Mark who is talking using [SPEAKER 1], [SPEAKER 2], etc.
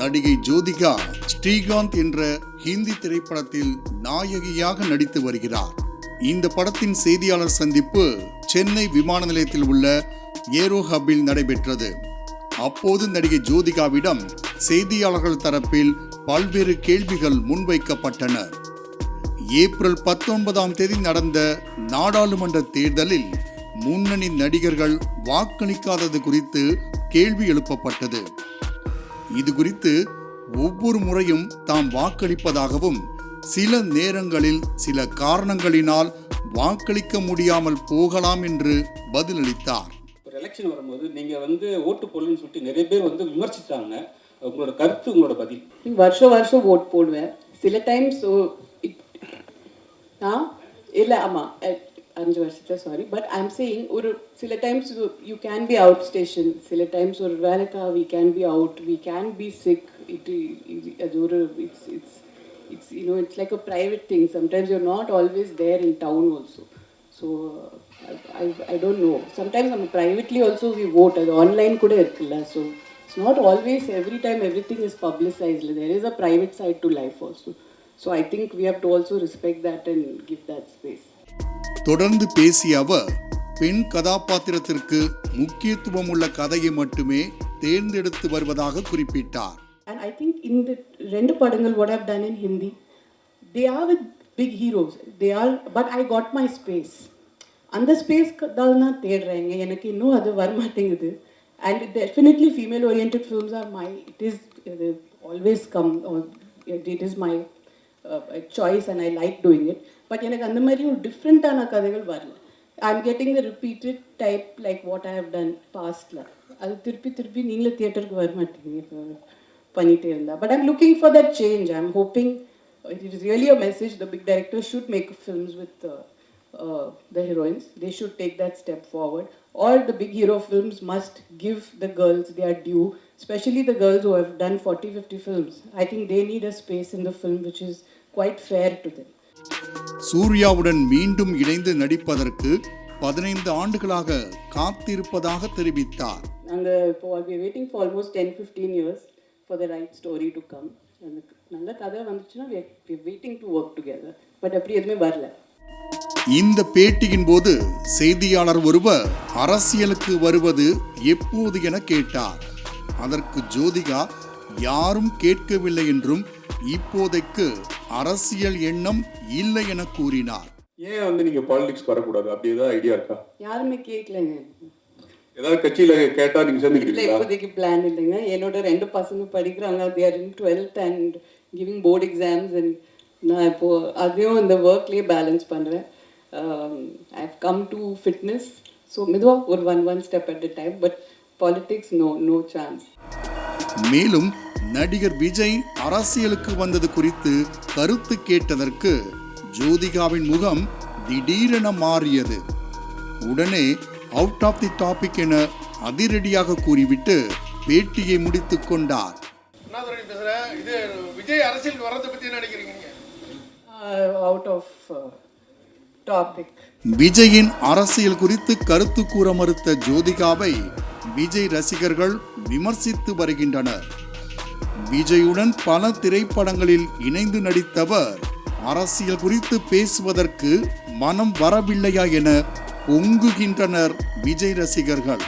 [SPEAKER 1] நடிகை ஜோதிகா ஸ்ரீகாந்த் என்ற ஹிந்தி திரைப்படத்தில் நாயகியாக நடித்து வருகிறார். இந்த படத்தின் செய்தியாளர் சந்திப்பு சென்னை விமான நிலையத்தில் உள்ள ஏரோ ஹப்பில் நடைபெற்றது. அப்போது நடிகை ஜோதிகாவிடம் செய்தியாளர்கள் தரப்பில் பல்வேறு கேள்விகள் முன்வைக்கப்பட்டன ஏப்ரல் பத்தொன்பதாம் தேதி நடந்த நாடாளுமன்ற தேர்தலில் முன்னணி நடிகர்கள் வாக்களிக்காதது குறித்து கேள்வி எழுப்பப்பட்டது. இது குறித்து ஒவ்வொரு முறையும் தாம் வாக்களிப்பதாகவும் சில நேரங்களில் சில காரணங்களினால் வாக்களிக்க முடியாமல் போகலாம் என்று பதிலளித்தார்.
[SPEAKER 2] ஒரு எலெக்ஷன் வரும்போது நீங்கள் வந்து ஓட்டு போடலன்னு சொல்லிட்டு நிறைய பேர் வந்து விமர்சித்தாங்க உங்களோட கருத்து உங்களோட பதில்.
[SPEAKER 3] வருஷம் வருஷம் ஓட் போடுவேன் சில டைம்ஸ் ஆ? இல்லை ஆமாம் அஞ்சு வருஷத்தில் சாரி பட் ஐம் சேயிங் ஒரு சில times you can be out station சில டைம்ஸ் ஒரு வேலைக்கா we can be out we can be sick it அது ஒரு it's it's it's you know it's like a private thing sometimes you're not always there in town also so I I don't know sometimes நம்ம privately also we vote அது online கூட இருக்குல்ல so it's not always every time everything is publicized there is a private side to life also so I think we have to also respect that and give that space
[SPEAKER 1] தொடர்ந்து பேசிய அவர் பெண் கதாபாத்திரத்திற்கு முக்கியத்துவம் உள்ள கதையை மட்டுமே தேர்ந்தெடுத்து வருவதாக குறிப்பிட்டார்
[SPEAKER 3] And I think in the ரெண்டு படங்கள் what I've done in Hindi, they are with big heroes. They are, but I got my space. அந்த ஸ்பேஸ் தான் நான் தேடுறேங்க எனக்கு இன்னும் அது வரமாட்டேங்குது and definitely female orient films are my it is always come it is my choice and I like doing it but எனக்கு அந்த மாதிரி ஒரு டிஃப்ரெண்ட்டான கதைகள் வரல I am getting the repeated type like what I have done பாஸ்டில் அது திருப்பி திருப்பி நீங்களே தியேட்டருக்கு வர மாட்டீங்க இப்போ பண்ணிட்டே இருந்தா but I'm looking for that change I'm hoping it is really a message the big director should make films with the heroines they should take that step forward or the big hero films must give the girls their due especially the girls who have done 40 50 films i think they need a space in the film which is quite fair to them
[SPEAKER 1] சூர்யாவுடன் மீண்டும் இணைந்து நடிப்பதற்கு பதினைந்து ஆண்டுகளாக காத்திருப்பதாக தெரிவித்தார்
[SPEAKER 3] நாங்கள் இப்போ we are waiting for almost 10 15 years for the right story to come அந்த நல்ல கதை வந்துச்சுன்னா waiting to work together but அப்படி எதுவுமே வரல
[SPEAKER 1] இந்த பேட்டியின் போது செய்தியாளர் ஒருவர் அரசியலுக்கு வருவது எப்போது என கேட்டார். அதற்கு ஜோதிகா யாரும் கேட்கவில்லை என்றும் இப்போதைக்கு அரசியல் எண்ணம் இல்லை என கூறினார்.
[SPEAKER 4] ஏன் வந்து நீங்க பாலிடிக்ஸ் வரக்கூடாது? அப்படி ஏதாவது ஐடியா இருக்கா?
[SPEAKER 3] யாருமே கேட்கலங்க.
[SPEAKER 4] ஏதாவது கட்சியில கேட்டா நீங்க
[SPEAKER 3] இல்லை
[SPEAKER 4] சேர்ந்துக்கிறீங்களா
[SPEAKER 3] இப்போதைக்கு பிளான் இல்லைங்க. என்னோட ரெண்டு பசங்க படிக்கிறாங்க. They're in twelfth and giving board exams and நான் இப்போது அதையும் இந்த ஒர்க்லேயே பேலன்ஸ் பண்ணுறேன் I come to fitness so மெதுவாக ஒரு one one step at a time but politics no no chance
[SPEAKER 1] மேலும் நடிகர் விஜய் அரசியலுக்கு வந்தது குறித்து கருத்து கேட்டதற்கு ஜோதிகாவின் முகம் திடீரென மாறியது. உடனே அவுட் ஆஃப் தி டாபிக் என அதிரடியாக கூறிவிட்டு பேட்டியை முடித்துக் கொண்டார்.
[SPEAKER 5] இது விஜய் அரசியலுக்கு வர்றதை என்ன நினைக்கிறீங்க?
[SPEAKER 3] அவுட் ஆஃப் டாபிக்
[SPEAKER 1] விஜயின் அரசியல் குறித்து கருத்து கூற மறுத்த ஜோதிகாவை விஜய் ரசிகர்கள் விமர்சித்து வருகின்றனர். விஜயுடன் பல திரைப்படங்களில் இணைந்து நடித்தவர் அரசியல் குறித்து பேசுவதற்கு மனம் வரவில்லையா என பொங்குகின்றனர் விஜய் ரசிகர்கள்.